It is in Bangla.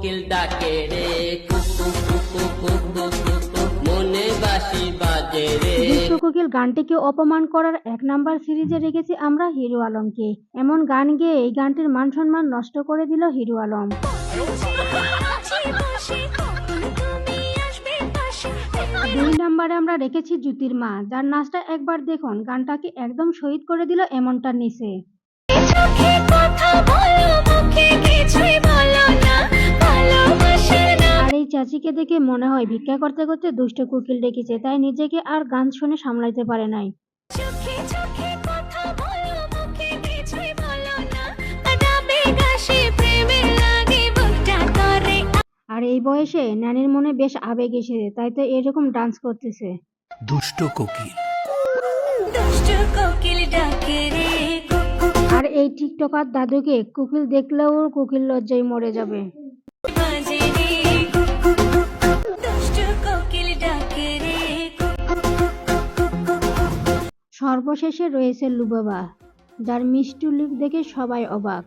কোকিল ডাকে রে। কুকু কুকু কুকু কুকু মনে বাসি বাজে রে। দুষ্ট কোকিল গানটিকে অপমান করার এক নাম্বার সিরিজে রেখেছি আমরা হিরো আলমকে। এমন গান গেয়ে এই গানটির মান সম্মান নষ্ট করে দিল হিরো আলম। দুই নাম্বারে আমরা রেখেছি জ্যোতির মা যার নাচটা একবার দেখুন গানটাকে একদম শহীদ করে দিল এমনটার নিচে। চাচিকে দেখে মনে হয় ভিক্ষা করতে করতে দুষ্ট কোকিল ডেকেছে তাই নিজেকে আর গান শুনে সামলাইতে পারে নাই। আর এই বয়সে নানির মনে বেশ আবেগ এসেছে তাই তো এরকম ডান্স করতেছে। দুষ্ট কোকিল। দুষ্ট কোকিল ডাকে রে আর এই টিকটকার দাদুকে কোকিল দেখলেও কোকিল লজ্জায় মরে যাবে। সর্বশেষে রয়েছে লুবাবা যার মিষ্টি লুক দেখে সবাই অবাক।